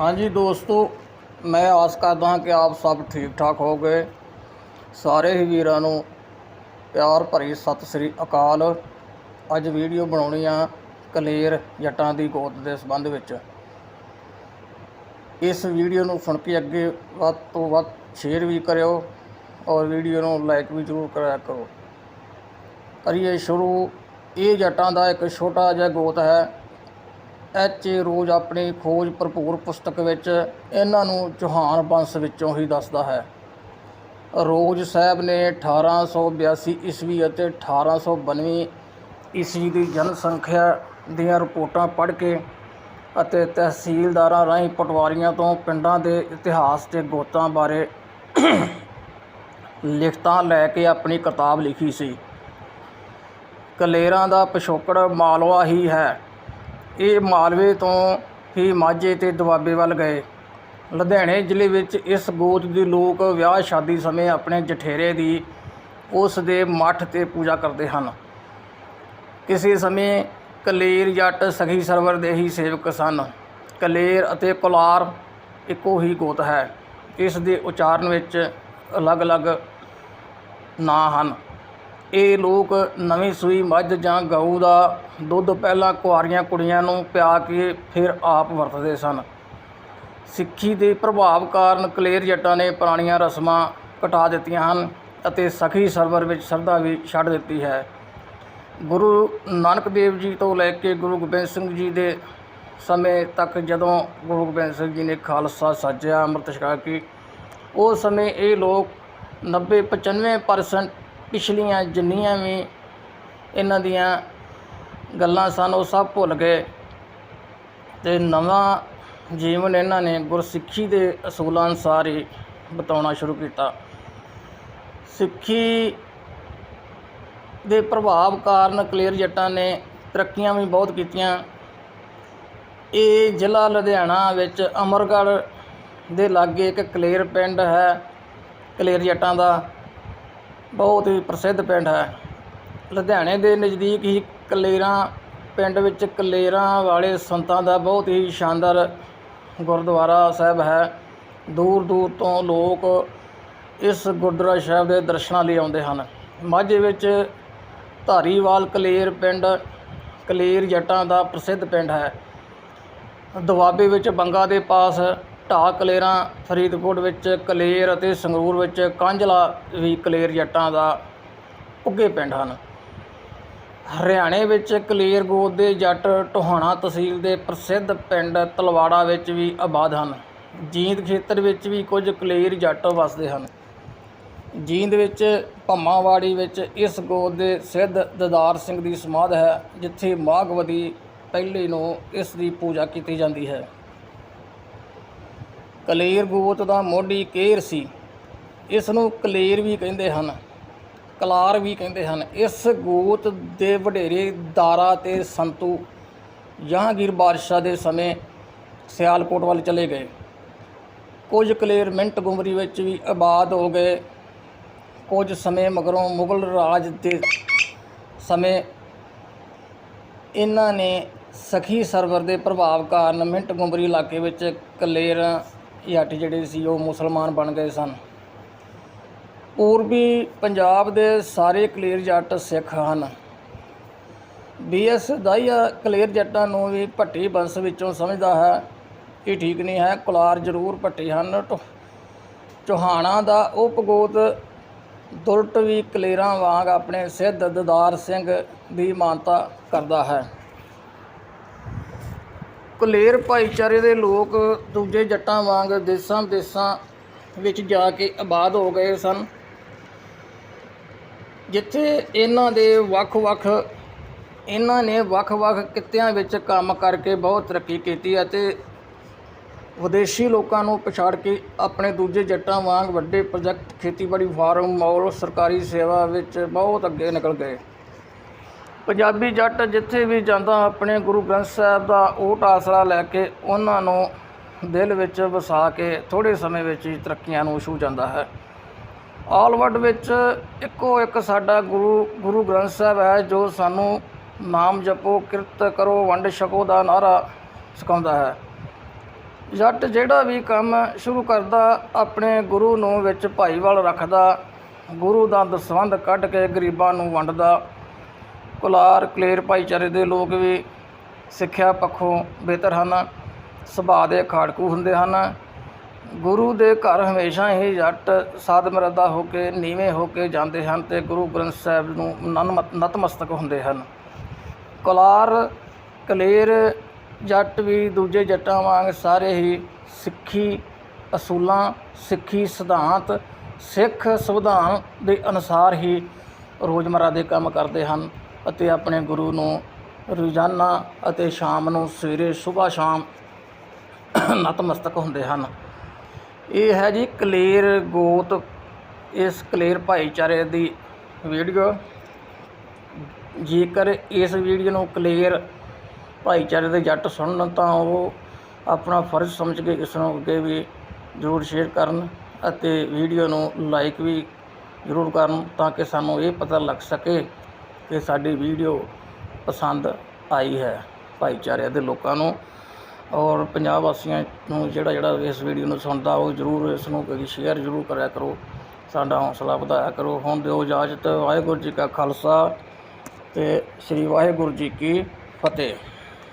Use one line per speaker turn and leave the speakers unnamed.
ਹਾਂਜੀ ਦੋਸਤੋ, ਮੈਂ ਆਸ ਕਰਦਾ ਹਾਂ ਕਿ ਆਪ ਸਭ ਠੀਕ ਠਾਕ ਹੋਗੇ ਸਾਰੇ ਹੀ ਵੀਰਾਂ ਨੂੰ ਪਿਆਰ ਭਰੀ ਸਤਿ ਸ੍ਰੀ ਅਕਾਲ। ਅੱਜ ਵੀਡੀਓ ਬਣਾਉਣੀ ਆ ਕਲੇਰ ਜੱਟਾਂ ਦੀ ਗੋਤ ਦੇ ਸੰਬੰਧ ਵਿੱਚ। ਇਸ ਵੀਡੀਓ ਨੂੰ ਸੁਣ ਕੇ ਅੱਗੇ ਵੱਧ ਤੋਂ ਵੱਧ ਸ਼ੇਅਰ ਵੀ ਕਰਿਓ ਔਰ ਵੀਡੀਓ ਨੂੰ ਲਾਈਕ ਵੀ ਜ਼ਰੂਰ ਕਰਿਆ ਕਰੋ। ਕਰੀਏ ਸ਼ੁਰੂ। ਇਹ ਜੱਟਾਂ ਦਾ ਇੱਕ ਛੋਟਾ ਜਿਹਾ ਗੋਤ ਹੈ। ਐਚ ਏ ਰੋਜ਼ ਆਪਣੀ ਖੋਜ ਭਰਪੂਰ ਪੁਸਤਕ ਵਿੱਚ ਇਹਨਾਂ ਨੂੰ ਚੌਹਾਨ ਵੰਸ਼ ਵਿੱਚੋਂ ਹੀ ਦੱਸਦਾ ਹੈ। ਰੋਜ਼ ਸਾਹਿਬ ਨੇ 1882 ਈਸਵੀ ਅਤੇ 1892 ਈਸਵੀ ਦੀ ਜਨਸੰਖਿਆ ਦੀਆਂ ਰਿਪੋਰਟਾਂ ਪੜ੍ਹ ਕੇ ਅਤੇ ਤਹਿਸੀਲਦਾਰਾਂ ਰਾਹੀਂ ਪਟਵਾਰੀਆਂ ਤੋਂ ਪਿੰਡਾਂ ਦੇ ਇਤਿਹਾਸ ਤੇ ਗੋਤਾਂ ਬਾਰੇ ਲਿਖਤਾਂ ਲੈ ਕੇ ਆਪਣੀ ਕਿਤਾਬ ਲਿਖੀ ਸੀ। ਕਲੇਰਾਂ ਦਾ ਪਿਛੋਕੜ ਮਾਲਵਾ ਹੀ ਹੈ। ਇਹ ਮਾਲਵੇ ਤੋਂ ਹੀ ਮਾਝੇ ਤੇ ਦੁਆਬੇ ਵੱਲ ਗਏ। ਲੁਧਿਆਣੇ ਜ਼ਿਲ੍ਹੇ ਵਿੱਚ ਇਸ ਗੋਤ ਦੇ ਲੋਕ ਵਿਆਹ ਸ਼ਾਦੀ ਸਮੇਂ ਆਪਣੇ ਜਠੇਰੇ ਦੀ ਉਸ ਦੇ ਮੱਠ ਤੇ ਪੂਜਾ ਕਰਦੇ ਹਨ। ਕਿਸੇ ਸਮੇਂ ਕਲੇਰ ਜੱਟ ਸਖੀ ਸਰਵਰ ਦੇ ਹੀ ਸੇਵਕ ਸਨ। ਕਲੇਰ ਅਤੇ ਕੁਲਾਰ ਇੱਕੋ ਹੀ ਗੋਤ ਹੈ। ਇਸ ਦੇ ਉਚਾਰਨ ਵਿੱਚ ਅਲੱਗ-ਅਲੱਗ ਨਾਂ ਹਨ। ਇਹ ਲੋਕ ਨਵੀਂ ਸੂਈ ਮੱਝ ਜਾਂ ਗਊ ਦਾ ਦੁੱਧ ਪਹਿਲਾਂ ਕੁਆਰੀਆਂ ਕੁੜੀਆਂ ਨੂੰ ਪਿਆ ਕੇ ਫਿਰ ਆਪ ਵਰਤਦੇ ਸਨ। ਸਿੱਖੀ ਦੇ ਪ੍ਰਭਾਵ ਕਾਰਨ ਕਲੇਰ ਜੱਟਾਂ ਨੇ ਪੁਰਾਣੀਆਂ ਰਸਮਾਂ ਘਟਾ ਦਿੱਤੀਆਂ ਹਨ ਅਤੇ ਸਖੀ ਸਰਵਰ ਵਿੱਚ ਸ਼ਰਧਾ ਵੀ ਛੱਡ ਦਿੱਤੀ ਹੈ। ਗੁਰੂ ਨਾਨਕ ਦੇਵ ਜੀ ਤੋਂ ਲੈ ਕੇ ਗੁਰੂ ਗੋਬਿੰਦ ਸਿੰਘ ਜੀ ਦੇ ਸਮੇਂ ਤੱਕ ਜਦੋਂ ਗੁਰੂ ਗੋਬਿੰਦ ਸਿੰਘ ਜੀ ਨੇ ਖਾਲਸਾ ਸਾਜਿਆ, ਅੰਮ੍ਰਿਤ ਛਕਾ ਕੇ ਉਸ ਸਮੇਂ ਇਹ ਲੋਕ 90 95% ਪਿਛਲੀਆਂ ਜਿੰਨੀਆਂ ਵੀ ਇਹਨਾਂ ਦੀਆਂ ਗੱਲਾਂ ਸਨ, ਉਹ ਸਭ ਭੁੱਲ ਗਏ ਤੇ ਨਵਾਂ ਜੀਵਨ ਇਹਨਾਂ ਨੇ ਗੁਰਸਿੱਖੀ ਦੇ ਅਸੂਲਾਂ ਅਨੁਸਾਰ ਹੀ ਬਤਾਉਣਾ ਸ਼ੁਰੂ ਕੀਤਾ। ਸਿੱਖੀ ਦੇ ਪ੍ਰਭਾਵ ਕਾਰਨ ਕਲੇਰ ਜੱਟਾਂ ਨੇ ਤਰੱਕੀਆਂ ਵੀ ਬਹੁਤ ਕੀਤੀਆਂ। ਇਹ ਜ਼ਿਲ੍ਹਾ ਲੁਧਿਆਣਾ ਵਿੱਚ ਅਮਰਗੜ੍ਹ ਦੇ ਲਾਗੇ ਇੱਕ ਕਲੇਰ ਪਿੰਡ ਹੈ, ਕਲੇਰ ਜੱਟਾਂ ਦਾ। ਬਹੁਤ ਹੀ ਪ੍ਰਸਿੱਧ ਪਿੰਡ ਹੈ। ਲੁਧਿਆਣੇ ਦੇ ਨਜ਼ਦੀਕ ਹੀ ਕਲੇਰਾਂ, ਪਿੰਡ ਵਿੱਚ ਕਲੇਰਾਂ ਵਾਲੇ ਸੰਤਾਂ ਦਾ ਬਹੁਤ ਹੀ ਸ਼ਾਨਦਾਰ ਗੁਰਦੁਆਰਾ ਸਾਹਿਬ ਹੈ। ਦੂਰ ਦੂਰ ਤੋਂ ਲੋਕ ਇਸ ਗੁਰਦੁਆਰਾ ਸਾਹਿਬ ਦੇ ਦਰਸ਼ਨਾਂ ਲਈ ਆਉਂਦੇ ਹਨ। ਮਾਝੇ ਵਿੱਚ ਧਾਰੀਵਾਲ ਕਲੇਰ ਪਿੰਡ, ਕਲੇਰ ਜੱਟਾਂ ਦਾ ਪ੍ਰਸਿੱਧ ਪਿੰਡ ਹੈ। ਦੁਆਬੇ ਵਿੱਚ ਬੰਗਾ ਦੇ ਪਾਸ ਢਾਹ ਕਲੇਰਾਂ, ਫਰੀਦਕੋਟ ਵਿੱਚ ਕਲੇਰ ਅਤੇ ਸੰਗਰੂਰ ਵਿੱਚ ਕਾਂਝਲਾ ਵੀ ਕਲੇਰ ਜੱਟਾਂ ਦਾ ਉੱਗੇ ਪਿੰਡ ਹਨ। ਹਰਿਆਣੇ ਵਿੱਚ ਕਲੇਰ ਗੋਤ ਦੇ ਜੱਟ ਟੋਹਾਣਾ ਤਹਿਸੀਲ ਦੇ ਪ੍ਰਸਿੱਧ ਪਿੰਡ ਤਲਵਾੜਾ ਵਿੱਚ ਵੀ ਆਬਾਦ ਹਨ। ਜੀਂਦ ਖੇਤਰ ਵਿੱਚ ਵੀ ਕੁਝ ਕਲੇਰ ਜੱਟ ਵਸਦੇ ਹਨ। ਜੀਂਦ ਵਿੱਚ ਭੰਮਾਵਾੜੀ ਵਿੱਚ ਇਸ ਗੋਤ ਦੇ ਸਿੱਧ ਦਦਾਰ ਸਿੰਘ ਦੀ ਸਮਾਧ ਹੈ, ਜਿੱਥੇ ਮਾਘਵਦੀ ਪਹਿਲੇ ਨੂੰ ਇਸ ਦੀ ਪੂਜਾ ਕੀਤੀ ਜਾਂਦੀ ਹੈ। ਕਲੇਰ ਗੋਤ ਦਾ ਮੋਢੀ ਕੇਰ ਸੀ। ਇਸ ਨੂੰ ਕਲੇਰ ਵੀ ਕਹਿੰਦੇ ਹਨ, ਕਲਾਰ ਵੀ ਕਹਿੰਦੇ ਹਨ। ਇਸ ਗੋਤ ਦੇ ਵਡੇਰੇ ਦਾਰਾ ਤੇ ਸੰਤੂ ਜਹਾਂਗੀਰ ਬਾਦਸ਼ਾਹ ਦੇ ਸਮੇਂ ਸਿਆਲਕੋਟ ਵੱਲ ਚਲੇ ਗਏ। ਕੁਝ ਕਲੇਰ ਮਿੰਟ ਗੁਮਰੀ ਵਿੱਚ ਵੀ ਆਬਾਦ ਹੋ ਗਏ। ਕੁਝ ਸਮੇਂ ਮਗਰੋਂ ਮੁਗਲ ਰਾਜ ਦੇ ਸਮੇਂ ਇਹਨਾਂ ਨੇ ਸਖੀ ਸਰਵਰ ਦੇ ਪ੍ਰਭਾਵ ਕਾਰਨ ਮਿੰਟ ਗੁੰਬਰੀ ਇਲਾਕੇ ਵਿੱਚ ਕਲੇਰ ਜੱਟ ਜਿਹੜੇ ਸੀ, ਉਹ ਮੁਸਲਮਾਨ ਬਣ ਗਏ ਸਨ। ਪੂਰਬੀ ਪੰਜਾਬ ਦੇ ਸਾਰੇ ਕਲੇਰ ਜੱਟ ਸਿੱਖ ਹਨ। ਬੀਐਸ ਦਾਈਆ ਕਲੇਰ ਜੱਟਾਂ ਨੂੰ ਵੀ ਭੱਟੀ ਬੰਸ ਵਿੱਚੋਂ ਸਮਝਦਾ ਹੈ, ਇਹ ਠੀਕ ਨਹੀਂ ਹੈ, ਕੁਲਾਰ ਜ਼ਰੂਰ ਭੱਟੀ ਹਨ। ਟੋ- ਚੌਹਾਣਾ ਦਾ ਉਪਗੋਤ ਦੁਲਟ ਵੀ ਕਲੇਰਾਂ ਵਾਂਗ ਆਪਣੇ ਸਿੱਧ ਦਦਾਰ ਸਿੰਘ ਦੀ ਮਾਨਤਾ ਕਰਦਾ ਹੈ। ਕਲੇਰ ਭਾਈਚਾਰੇ ਦੇ ਲੋਕ ਦੂਜੇ ਜੱਟਾਂ ਵਾਂਗ ਦੇਸਾਂ ਵਿਦੇਸਾਂ ਵਿੱਚ ਜਾ ਕੇ ਆਬਾਦ ਹੋ ਗਏ ਸਨ। ਜਿੱਥੇ ਇਹਨਾਂ ਦੇ ਵੱਖ-ਵੱਖ ਇਹਨਾਂ ਨੇ ਵੱਖ-ਵੱਖ ਕਿੱਤਿਆਂ ਵਿੱਚ ਕੰਮ ਕਰਕੇ ਬਹੁਤ ਤਰੱਕੀ ਕੀਤੀ ਅਤੇ ਵਿਦੇਸ਼ੀ ਲੋਕਾਂ ਨੂੰ ਪਛਾੜ ਕੇ ਆਪਣੇ ਦੂਜੇ ਜੱਟਾਂ ਵਾਂਗ ਵੱਡੇ ਪ੍ਰੋਜੈਕਟ ਖੇਤੀਬਾੜੀ ਫਾਰਮ, ਮੌਲ, ਸਰਕਾਰੀ ਸੇਵਾ ਵਿੱਚ ਬਹੁਤ ਅੱਗੇ ਨਿਕਲ ਗਏ। ਪੰਜਾਬੀ ਜੱਟ ਜਿੱਥੇ ਵੀ ਜਾਂਦਾ, ਆਪਣੇ ਗੁਰੂ ਗ੍ਰੰਥ ਸਾਹਿਬ ਦਾ ਓਟ ਆਸਰਾ ਲੈ ਕੇ ਉਹਨਾਂ ਨੂੰ ਦਿਲ ਵਿੱਚ ਵਸਾ ਕੇ ਥੋੜੇ ਸਮੇਂ ਵਿੱਚ ਹੀ ਤਰੱਕੀਆਂ ਨੂੰ ਛੂ ਜਾਂਦਾ ਹੈ। ਆਲਵਰਡ ਵਿੱਚ ਇੱਕੋ ਇੱਕ ਸਾਡਾ ਗੁਰੂ ਗੁਰੂ ਗ੍ਰੰਥ ਸਾਹਿਬ ਹੈ ਜੋ ਸਾਨੂੰ ਨਾਮ ਜਪੋ, ਕਿਰਤ ਕਰੋ, ਵੰਡ ਛਕੋ ਦਾ ਨਾਰਾ ਸਿਖਾਉਂਦਾ ਹੈ। ਜੱਟ ਜਿਹੜਾ ਵੀ ਕੰਮ ਸ਼ੁਰੂ ਕਰਦਾ, ਆਪਣੇ ਗੁਰੂ ਨੂੰ ਵਿੱਚ ਭਾਈਵਾਲ ਰੱਖਦਾ, ਗੁਰੂ ਦਾ ਦਸਵੰਧ ਕੱਢ ਕੇ ਗਰੀਬਾਂ ਨੂੰ ਵੰਡਦਾ ਕੁਲਾਰ ਕਲੇਰ ਭਾਈਚਾਰੇ ਦੇ ਲੋਕ ਵੀ ਸਿੱਖਿਆ ਪੱਖੋਂ ਬਿਹਤਰ ਹਨ, ਸੁਭਾਅ ਦੇ ਖਾੜਕੂ ਹੁੰਦੇ ਹਨ। ਗੁਰੂ ਦੇ ਘਰ ਹਮੇਸ਼ਾ ਹੀ ਜੱਟ ਸਾਧ ਮਰਦਾ ਹੋ ਕੇ, ਨੀਵੇਂ ਹੋ ਕੇ ਜਾਂਦੇ ਹਨ ਤੇ ਗੁਰੂ ਗ੍ਰੰਥ ਸਾਹਿਬ ਨੂੰ ਨਨਮਤ- ਨਤਮਸਤਕ ਹੁੰਦੇ ਹਨ। ਕੁਲਾਰ ਕਲੇਰ ਜੱਟ ਵੀ ਦੂਜੇ ਜੱਟਾਂ ਵਾਂਗ ਸਾਰੇ ਹੀ ਸਿੱਖੀ ਅਸੂਲਾਂ, ਸਿੱਖੀ ਸਿਧਾਂਤ, ਸਿੱਖ ਸੰਵਿਧਾਨ ਦੇ ਅਨੁਸਾਰ ਹੀ ਰੋਜ਼ਮਰਾ ਦੇ ਕੰਮ ਕਰਦੇ ਹਨ। ਅਤੇ ਆਪਣੇ ਗੁਰੂ ਨੂੰ ਰੋਜ਼ਾਨਾ ਅਤੇ ਸ਼ਾਮ ਨੂੰ ਸਵੇਰੇ ਸਵੇਰ ਸ਼ਾਮ ਨਤਮਸਤਕ ਹੁੰਦੇ ਹਨ। ਇਹ ਹੈ ਜੀ ਕਲੇਰ ਗੋਤ। ਇਸ ਕਲੇਰ ਭਾਈਚਾਰੇ ਦੀ ਵੀਡੀਓ। ਜੇਕਰ ਇਸ ਵੀਡੀਓ ਨੂੰ ਕਲੇਰ ਭਾਈਚਾਰੇ ਦੇ ਜੱਟ ਸੁਣਨ, ਤਾਂ ਉਹ ਆਪਣਾ ਫਰਜ਼ ਸਮਝ ਕੇ ਇਸ ਨੂੰ ਅੱਗੇ ਵੀ ਜ਼ਰੂਰ ਸ਼ੇਅਰ ਕਰਨ ਅਤੇ ਵੀਡੀਓ ਨੂੰ ਲਾਈਕ ਵੀ ਜ਼ਰੂਰ ਕਰਨ, ਤਾਂ ਕਿ ਸਾਨੂੰ ਇਹ ਪਤਾ ਲੱਗ ਸਕੇ ਕਿ ਸਾਡੀ ਵੀਡੀਓ ਪਸੰਦ ਆਈ ਹੈ ਭਾਈਚਾਰੇ ਦੇ ਲੋਕਾਂ ਨੂੰ। ਔਰ ਪੰਜਾਬ ਵਾਸੀਆਂ ਨੂੰ ਜਿਹੜਾ ਜਿਹੜਾ ਇਸ ਵੀਡੀਓ ਨੂੰ ਸੁਣਦਾ, ਉਹ ਜ਼ਰੂਰ ਇਸ ਨੂੰ ਕਦੀ ਸ਼ੇਅਰ ਜ਼ਰੂਰ ਕਰਿਆ ਕਰੋ। ਸਾਡਾ ਹੌਸਲਾ ਵਧਾਇਆ ਕਰੋ। ਹੁਣ ਦਿਓ ਇਜਾਜ਼ਤ। ਵਾਹਿਗੁਰੂ ਜੀ ਕਾ ਖਾਲਸਾ ਤੇ ਸ੍ਰੀ ਵਾਹਿਗੁਰੂ ਜੀ ਕੀ ਫਤਿਹ।